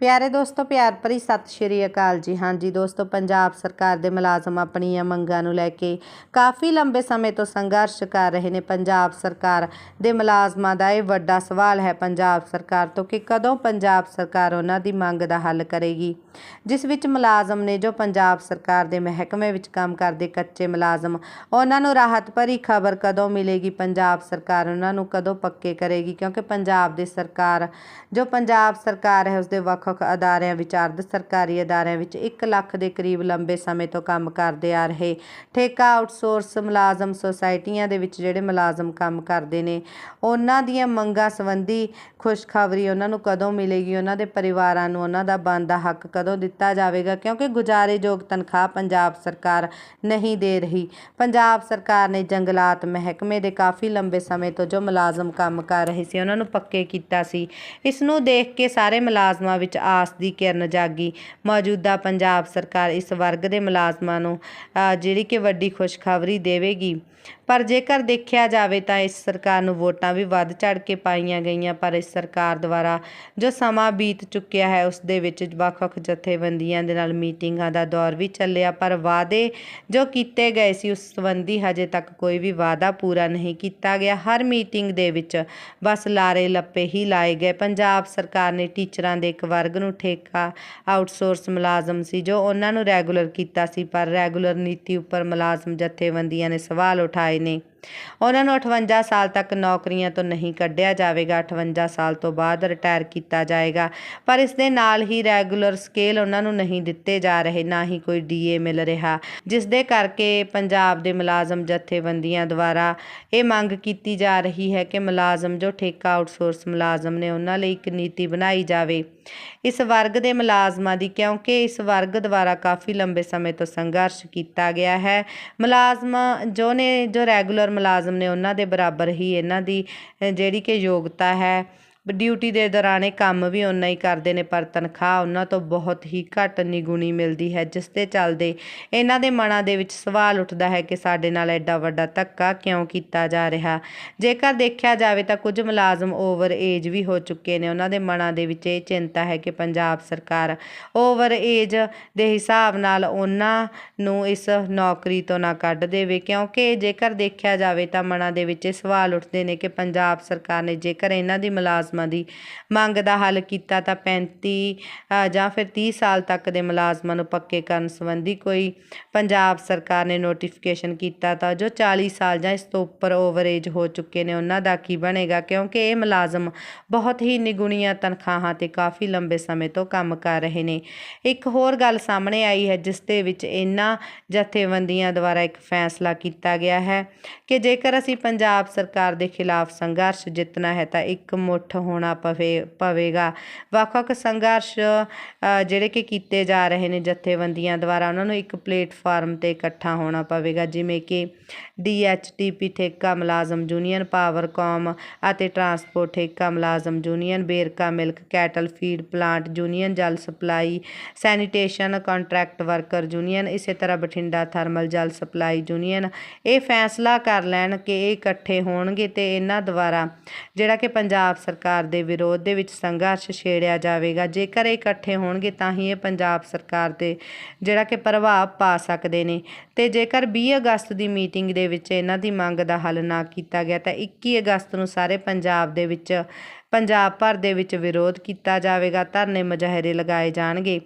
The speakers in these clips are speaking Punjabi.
ਪਿਆਰੇ ਦੋਸਤੋ, ਪਿਆਰ ਭਰੀ ਸਤਿ ਸ਼੍ਰੀ ਅਕਾਲ ਜੀ। ਹਾਂਜੀ ਦੋਸਤੋ, ਪੰਜਾਬ ਸਰਕਾਰ ਦੇ ਮੁਲਾਜ਼ਮ ਆਪਣੀਆਂ ਮੰਗਾਂ ਨੂੰ ਲੈ ਕੇ ਕਾਫੀ ਲੰਬੇ ਸਮੇਂ ਤੋਂ ਸੰਘਰਸ਼ ਕਰ ਰਹੇ ਨੇ। ਪੰਜਾਬ ਸਰਕਾਰ ਦੇ ਮੁਲਾਜ਼ਮਾਂ ਦਾ ਇਹ ਵੱਡਾ ਸਵਾਲ ਹੈ, ਪੰਜਾਬ ਸਰਕਾਰ ਤੋਂ ਕਿ ਕਦੋਂ ਪੰਜਾਬ ਸਰਕਾਰ ਉਹਨਾਂ ਦੀ ਮੰਗ ਦਾ ਹੱਲ ਕਰੇਗੀ? ਜਿਸ ਵਿੱਚ ਮੁਲਾਜ਼ਮ ਨੇ ਜੋ ਪੰਜਾਬ ਸਰਕਾਰ ਦੇ ਮਹਿਕਮੇ ਵਿੱਚ ਕੰਮ ਕਰਦੇ ਕੱਚੇ ਮੁਲਾਜ਼ਮ, ਉਹਨਾਂ ਨੂੰ ਰਾਹਤ ਭਰੀ ਖਬਰ ਕਦੋਂ ਮਿਲੇਗੀ? ਪੰਜਾਬ ਸਰਕਾਰ ਉਹਨਾਂ ਨੂੰ ਕਦੋਂ ਪੱਕੇ ਕਰੇਗੀ? ਕਿਉਂਕਿ ਪੰਜਾਬ ਦੀ ਸਰਕਾਰ, ਜੋ ਪੰਜਾਬ ਸਰਕਾਰ ਹੈ, ਉਸਦੇ ਵੱਖ-ਵੱਖ ਅਦਾਰਿਆਂ ਵਿੱਚ ਅਰਧ ਸਰਕਾਰੀ ਅਦਾਰਿਆਂ ਵਿੱਚ 1 ਲੱਖ ਦੇ ਕਰੀਬ ਲੰਬੇ ਸਮੇਂ ਤੋਂ ਕੰਮ ਕਰਦੇ ਆ ਰਹੇ। ਠੇਕਾ ਆਊਟਸੋਰਸ ਮੁਲਾਜ਼ਮ ਸੁਸਾਇਟੀਆਂ ਦੇ ਵਿੱਚ ਜਿਹੜੇ ਮੁਲਾਜ਼ਮ ਕੰਮ ਕਰਦੇ ਨੇ, ਉਹਨਾਂ ਦੀਆਂ ਮੰਗਾਂ ਸੰਬੰਧੀ ਖੁਸ਼ਖਬਰੀ ਉਹਨਾਂ ਨੂੰ ਕਦੋਂ ਮਿਲੇਗੀ? ਉਹਨਾਂ ਦੇ ਪਰਿਵਾਰਾਂ ਨੂੰ ਉਹਨਾਂ ਦਾ ਬਣਦਾ ਹੱਕ ਕਦੋਂ ਦਿੱਤਾ ਜਾਵੇਗਾ? ਕਿਉਂਕਿ ਗੁਜ਼ਾਰੇਯੋਗ ਤਨਖਾਹ ਪੰਜਾਬ ਸਰਕਾਰ ਨਹੀਂ ਦੇ ਰਹੀ। ਪੰਜਾਬ ਸਰਕਾਰ ਨੇ ਜੰਗਲਾਤ ਮਹਿਕਮੇ ਦੇ ਕਾਫੀ ਲੰਬੇ ਸਮੇਂ ਤੋਂ ਜੋ ਮੁਲਾਜ਼ਮ ਕੰਮ ਕਰ ਰਹੇ ਸੀ, ਉਹਨਾਂ ਨੂੰ ਪੱਕੇ ਕੀਤਾ ਸੀ। ਇਸ ਨੂੰ ਦੇਖ ਕੇ ਸਾਰੇ ਮੁਲਾਜ਼ਮਾਂ ਵਿੱਚ ਆਸ ਦੀ ਕਿਰਨ ਜਾਗੀ। ਮੌਜੂਦਾ ਪੰਜਾਬ ਸਰਕਾਰ ਇਸ ਵਰਗ ਦੇ ਮੁਲਾਜ਼ਮਾਂ ਨੂੰ ਜਿਹੜੀ ਕਿ ਵੱਡੀ ਖੁਸ਼ਖਬਰੀ ਦੇਵੇਗੀ। ਪਰ ਜੇਕਰ ਦੇਖਿਆ ਜਾਵੇ ਤਾਂ ਇਸ ਸਰਕਾਰ ਨੂੰ ਵੋਟਾਂ ਵੀ ਵੱਧ ਚੜ ਕੇ ਪਾਈਆਂ ਗਈਆਂ, ਪਰ ਇਸ ਸਰਕਾਰ ਦੁਆਰਾ ਜੋ ਸਮਾਂ ਬੀਤ ਚੁੱਕਿਆ ਹੈ, ਉਸ ਦੇ ਵਿੱਚ ਵੱਖ-ਵੱਖ ਜਥੇਬੰਦੀਆਂ ਦੇ ਨਾਲ ਮੀਟਿੰਗਾਂ ਦਾ ਦੌਰ ਵੀ ਚੱਲਿਆ, ਪਰ ਵਾਅਦੇ ਜੋ ਕੀਤੇ ਗਏ ਸੀ, ਉਸ ਸੰਬੰਧੀ ਹਜੇ ਤੱਕ ਕੋਈ ਵੀ ਵਾਅਦਾ ਪੂਰਾ ਨਹੀਂ ਕੀਤਾ ਗਿਆ। ਹਰ ਮੀਟਿੰਗ ਦੇ ਵਿੱਚ ਬਸ ਲਾਰੇ ਲੱਪੇ ਹੀ ਲਾਏ ਗਏ। ਪੰਜਾਬ ਸਰਕਾਰ ਨੇ ਟੀਚਰਾਂ ਦੇ ਇੱਕ ਵਰਗ ਨੂੰ ਠੇਕਾ ਆਊਟਸੋਰਸ ਮੁਲਾਜ਼ਮ ਸੀ ਜੋ ਉਹਨਾਂ ਨੂੰ ਰੈਗੂਲਰ ਕੀਤਾ ਸੀ, ਪਰ ਰੈਗੂਲਰ ਨੀਤੀ ਉੱਪਰ ਮੁਲਾਜ਼ਮ ਜਥੇਬੰਦੀਆਂ ਨੇ ਸਵਾਲ ਉਠਾਏ ਨੇ। ਉਹਨਾਂ ਨੂੰ 58 ਸਾਲ ਤੱਕ ਨੌਕਰੀਆਂ ਤੋਂ ਨਹੀਂ ਕੱਢਿਆ ਜਾਵੇਗਾ। 58 ਸਾਲ ਤੋਂ ਬਾਅਦ ਰਿਟਾਇਰ ਕੀਤਾ ਜਾਏਗਾ। ਪਰ ਇਸ ਦੇ ਨਾਲ ਹੀ ਰੈਗੂਲਰ ਸਕੇਲ ਉਹਨਾਂ ਨੂੰ ਨਹੀਂ ਦਿੱਤੇ ਜਾ ਰਹੇ, ਨਾ ਹੀ ਕੋਈ ਡੀਏ ਮਿਲ ਰਿਹਾ। ਜਿਸ ਦੇ ਕਰਕੇ ਪੰਜਾਬ ਦੇ ਮੁਲਾਜ਼ਮ ਜਥੇਬੰਦੀਆਂ ਦੁਆਰਾ ਇਹ ਮੰਗ ਕੀਤੀ ਜਾ ਰਹੀ ਹੈ ਕਿ ਮੁਲਾਜ਼ਮ ਜੋ ਠੇਕਾ ਆਊਟਸੋਰਸ ਮੁਲਾਜ਼ਮ ਨੇ ਉਹਨਾਂ ਲਈ ਇੱਕ ਨੀਤੀ ਬਣਾਈ ਜਾਵੇ। ਇਸ ਵਰਗ ਦੇ ਮੁਲਾਜ਼ਮਾਂ ਦੀ, ਕਿਉਂਕਿ ਇਸ ਵਰਗ ਦੁਆਰਾ ਕਾਫੀ ਲੰਬੇ ਸਮੇਂ ਤੋਂ ਸੰਘਰਸ਼ ਕੀਤਾ ਗਿਆ ਹੈ, ਮੁਲਾਜ਼ਮ ਜੋ ਨੇ ਜੋ ਰੈਗੂਲਰ ਮੁਲਾਜ਼ਮ ਨੇ ਉਹਨਾਂ ਦੇ ਬਰਾਬਰ ਹੀ ਇਹਨਾਂ ਦੀ ਜਿਹੜੀ ਕਿ ਯੋਗਤਾ ਹੈ ਡਿਊਟੀ ਦੇ ਦੌਰਾਨ ਇਹ ਕੰਮ ਵੀ ਉਨਾ ਹੀ ਕਰਦੇ ਨੇ, ਪਰ ਤਨਖਾਹ ਉਹਨਾਂ ਤੋਂ ਬਹੁਤ ਹੀ ਘੱਟ ਨਿਗੁਣੀ ਮਿਲਦੀ ਹੈ, ਜਿਸ ਦੇ ਚੱਲਦੇ ਇਹਨਾਂ ਦੇ ਮਨਾਂ ਦੇ ਵਿੱਚ ਸਵਾਲ ਉੱਠਦਾ ਹੈ ਕਿ ਸਾਡੇ ਨਾਲ ਐਡਾ ਵੱਡਾ ਧੱਕਾ ਕਿਉਂ ਕੀਤਾ ਜਾ ਰਿਹਾ? ਜੇਕਰ ਦੇਖਿਆ ਜਾਵੇ ਤਾਂ ਕੁਝ ਮੁਲਾਜ਼ਮ ਓਵਰ ਏਜ ਵੀ ਹੋ ਚੁੱਕੇ ਨੇ, ਉਹਨਾਂ ਦੇ ਮਨਾਂ ਦੇ ਵਿੱਚ ਇਹ ਚਿੰਤਾ ਹੈ ਕਿ ਪੰਜਾਬ ਸਰਕਾਰ ਓਵਰ ਏਜ ਦੇ ਹਿਸਾਬ ਨਾਲ ਉਹਨਾਂ ਨੂੰ ਇਸ ਨੌਕਰੀ ਤੋਂ ਨਾ ਕੱਢ ਦੇਵੇ, ਕਿਉਂਕਿ ਜੇਕਰ ਦੇਖਿਆ ਜਾਵੇ ਤਾਂ ਮਨਾਂ ਦੇ ਵਿੱਚ ਇਹ ਸਵਾਲ ਉੱਠਦੇ ਨੇ ਕਿ ਪੰਜਾਬ ਸਰਕਾਰ ਨੇ ਜੇਕਰ ਇਹਨਾਂ ਦੀ ਮੁਲਾਜ਼ਮ ਦੀ ਮੰਗ ਦਾ ਹੱਲ ਕੀਤਾ ਤਾਂ 35 ਜਾਂ ਫਿਰ 30 ਸਾਲ ਤੱਕ ਦੇ ਮੁਲਾਜ਼ਮਾਂ ਨੂੰ ਪੱਕੇ ਕਰਨ ਸੰਬੰਧੀ ਕੋਈ ਪੰਜਾਬ ਸਰਕਾਰ ਨੇ ਨੋਟੀਫਿਕੇਸ਼ਨ ਕੀਤਾ ਤਾਂ ਜੋ 40 ਸਾਲ ਜਾਂ ਇਸ ਤੋਂ ਉੱਪਰ ਓਵਰੇਜ ਹੋ ਚੁੱਕੇ ਨੇ, ਉਹਨਾਂ ਦਾ ਕੀ ਬਣੇਗਾ? ਕਿਉਂਕਿ ਇਹ ਮੁਲਾਜ਼ਮ ਬਹੁਤ ਹੀ ਨਿਗੁਣੀਆਂ ਤਨਖਾਹਾਂ ਤੇ ਕਾਫੀ ਲੰਬੇ ਸਮੇਂ ਤੋਂ ਕੰਮ ਕਰ ਰਹੇ ਨੇ। ਇੱਕ ਹੋਰ ਗੱਲ ਸਾਹਮਣੇ ਆਈ ਹੈ, ਜਿਸ ਦੇ ਵਿੱਚ ਇਹਨਾਂ ਜਥੇਬੰਦੀਆਂ ਦੁਆਰਾ ਇੱਕ ਫੈਸਲਾ ਕੀਤਾ ਗਿਆ ਹੈ ਕਿ ਜੇਕਰ ਅਸੀਂ ਪੰਜਾਬ ਸਰਕਾਰ ਦੇ ਖਿਲਾਫ ਸੰਘਰਸ਼ ਜਿੱਤਣਾ ਹੈ ਤਾਂ ਇੱਕ ਮੁੱਠ ਹੋਣਾ ਪਵੇ ਪਵੇਗਾ। ਵੱਖ-ਵੱਖ ਸੰਘਰਸ਼ ਜਿਹੜੇ ਕਿ ਕੀਤੇ ਜਾ ਰਹੇ ਨੇ ਜਥੇਬੰਦੀਆਂ ਦੁਆਰਾ, ਉਹਨਾਂ ਨੂੰ ਇੱਕ ਪਲੇਟਫਾਰਮ ਤੇ ਇਕੱਠਾ ਹੋਣਾ ਪਵੇਗਾ, ਜਿਵੇਂ ਕਿ ਡੀਐਚਟੀਪੀ ਠੇਕਾ ਮੁਲਾਜ਼ਮ ਯੂਨੀਅਨ ਪਾਵਰਕਾਮ ਅਤੇ ਟਰਾਂਸਪੋਰਟ ਠੇਕਾ ਮੁਲਾਜ਼ਮ union, Verka milk cattle feed plant union, ਜਲ supply, sanitation contract worker union, ਇਸੇ ਤਰ੍ਹਾਂ ਬਠਿੰਡਾ ਥਰਮਲ ਜਲ ਸਪਲਾਈ ਯੂਨੀਅਨ। ਇਹ ਫੈਸਲਾ ਕਰ ਲੈਣ ਕਿ ਇਹ ਇਕੱਠੇ ਹੋਣਗੇ ਤੇ ਇਹਨਾਂ ਦੁਆਰਾ ਜਿਹੜਾ ਕਿ ਪੰਜਾਬ ਸਰਕਾਰ ਦੇ ਵਿਰੋਧ ਦੇ ਵਿੱਚ ਸੰਘਰਸ਼ ਛੇੜਿਆ ਜਾਵੇਗਾ। ਜੇਕਰ ਇਹ ਇਕੱਠੇ ਹੋਣਗੇ, ਤਾਂ ਹੀ ਇਹ ਪੰਜਾਬ ਸਰਕਾਰ ਤੇ ਜਿਹੜਾ ਕਿ ਪ੍ਰਭਾਵ ਪਾ ਸਕਦੇ ਨੇ। ਤੇ ਜੇਕਰ 20 ਅਗਸਤ ਦੀ ਮੀਟਿੰਗ ਦੇ ਵਿੱਚ ਇਹਨਾਂ ਦੀ ਮੰਗ ਦਾ ਹੱਲ ਨਾ ਕੀਤਾ ਗਿਆ, ਤਾਂ 21 ਅਗਸਤ ਨੂੰ ਸਾਰੇ ਪੰਜਾਬ ਦੇ ਵਿੱਚ ਪੰਜਾਬ ਭਰ ਦੇ ਵਿੱਚ ਵਿਰੋਧ ਕੀਤਾ ਜਾਵੇਗਾ, ਧਰਨੇ ਮੁਜ਼ਾਹਰੇ ਲਗਾਏ ਜਾਣਗੇ।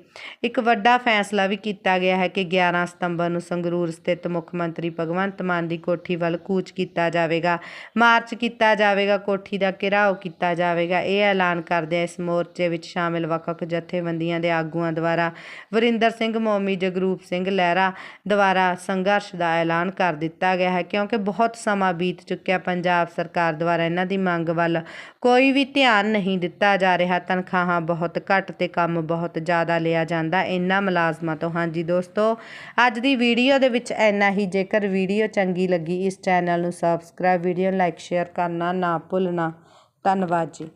ਇੱਕ ਵੱਡਾ ਫੈਸਲਾ ਵੀ ਕੀਤਾ ਗਿਆ ਹੈ ਕਿ 11 ਸਤੰਬਰ ਨੂੰ ਸੰਗਰੂਰ ਸਥਿਤ ਮੁੱਖ ਮੰਤਰੀ ਭਗਵੰਤ ਮਾਨ ਦੀ ਕੋਠੀ ਵੱਲ ਕੂਚ ਕੀਤਾ ਜਾਵੇਗਾ। ਮਾਰਚ ਕੀਤਾ ਜਾਵੇਗਾ, ਕੋਠੀ ਦਾ ਘਿਰਾਓ ਕੀਤਾ ਜਾਵੇਗਾ। ਇਹ ਐਲਾਨ ਕਰਦਿਆਂ ਇਸ ਮੋਰਚੇ ਵਿੱਚ ਸ਼ਾਮਿਲ ਵੱਖ-ਵੱਖ ਜਥੇਬੰਦੀਆਂ ਦੇ ਆਗੂਆਂ ਦੁਆਰਾ ਵਰਿੰਦਰ ਸਿੰਘ, ਮੋਮੀ ਜਗਰੂਪ ਸਿੰਘ, ਲਹਿਰਾ ਦੁਆਰਾ ਸੰਘਰਸ਼ ਦਾ ਐਲਾਨ ਕਰ ਦਿੱਤਾ ਗਿਆ ਹੈ। ਕਿਉਂਕਿ ਬਹੁਤ ਸਮਾਂ ਬੀਤ ਚੁੱਕਿਆ, ਪੰਜਾਬ ਸਰਕਾਰ ਦੁਆਰਾ ਇਹਨਾਂ ਦੀ ਮੰਗ ਵੱਲ ਕੋਈ ਵੀ ਧਿਆਨ ਨਹੀਂ ਦਿੱਤਾ ਜਾ ਰਿਹਾ। ਤਨਖਾਹਾਂ ਬਹੁਤ ਘੱਟ ਤੇ ਕੰਮ ਬਹੁਤ ਜ਼ਿਆਦਾ ਲਿਆ ਜਾਂਦਾ। ਇਹਨਾਂ ਮੁਲਾਜ਼ਮਾਂ ਤੋਂ। ਹਾਂਜੀ ਦੋਸਤੋ, ਅੱਜ ਦੀ ਵੀਡੀਓ ਦੇ ਵਿੱਚ ਇੰਨਾ ਹੀ। ਜੇਕਰ ਵੀਡੀਓ ਚੰਗੀ ਲੱਗੀ, ਇਸ ਚੈਨਲ ਨੂੰ ਸਬਸਕ੍ਰਾਈਬ ਵੀਡੀਓ ਨੂੰ ਲਾਈਕ ਸ਼ੇਅਰ ਕਰਨਾ ਨਾ ਭੁੱਲਣਾ। ਧੰਨਵਾਦ ਜੀ।